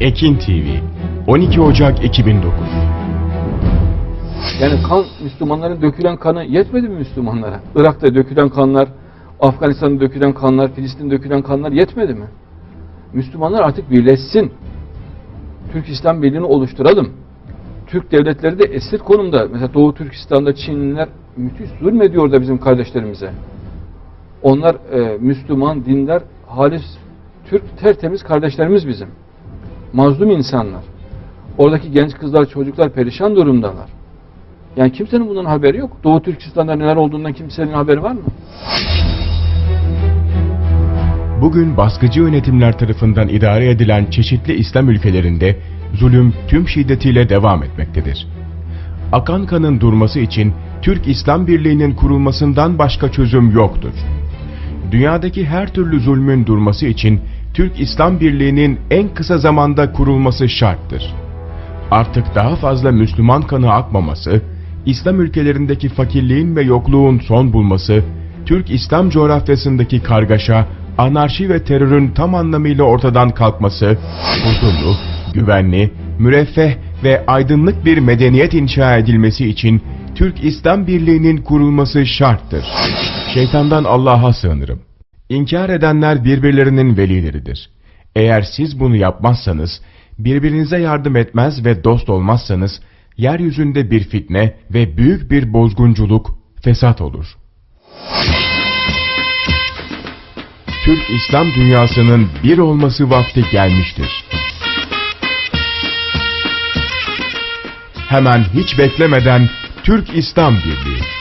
Ekin TV 12 Ocak 2009 Yani kan Müslümanların dökülen kanı yetmedi mi Müslümanlara? Irak'ta dökülen kanlar, Afganistan'da dökülen kanlar, Filistin'de dökülen kanlar yetmedi mi? Müslümanlar artık birleşsin. Türk İslam Birliği'ni oluşturalım. Türk devletleri de esir konumda. Mesela Doğu Türkistan'da Çinliler müthiş zulmediyor da bizim kardeşlerimize. Onlar e, Müslüman, dindar, halis, Türk tertemiz kardeşlerimiz bizim. Mazlum insanlar. Oradaki genç kızlar, çocuklar perişan durumdalar. Yani kimsenin bundan haberi yok. Doğu Türkistan'da neler olduğundan kimsenin haberi var mı? Bugün baskıcı yönetimler tarafından idare edilen çeşitli İslam ülkelerinde zulüm tüm şiddetiyle devam etmektedir. Akan kanın durması için Türk İslam Birliği'nin kurulmasından başka çözüm yoktur. Dünyadaki her türlü zulmün durması için Türk İslam Birliği'nin en kısa zamanda kurulması şarttır. Artık daha fazla Müslüman kanı akmaması, İslam ülkelerindeki fakirliğin ve yokluğun son bulması, Türk İslam coğrafyasındaki kargaşa, anarşi ve terörün tam anlamıyla ortadan kalkması, huzurlu, güvenli, müreffeh ve aydınlık bir medeniyet inşa edilmesi için Türk İslam Birliği'nin kurulması şarttır. Şeytandan Allah'a sığınırım. İnkar edenler birbirlerinin velileridir. Eğer siz bunu yapmazsanız, birbirinize yardım etmez ve dost olmazsanız, yeryüzünde bir fitne ve büyük bir bozgunculuk, fesat olur. Türk İslam dünyasının bir olması vakti gelmiştir. Hemen hiç beklemeden Türk İslam Birliği.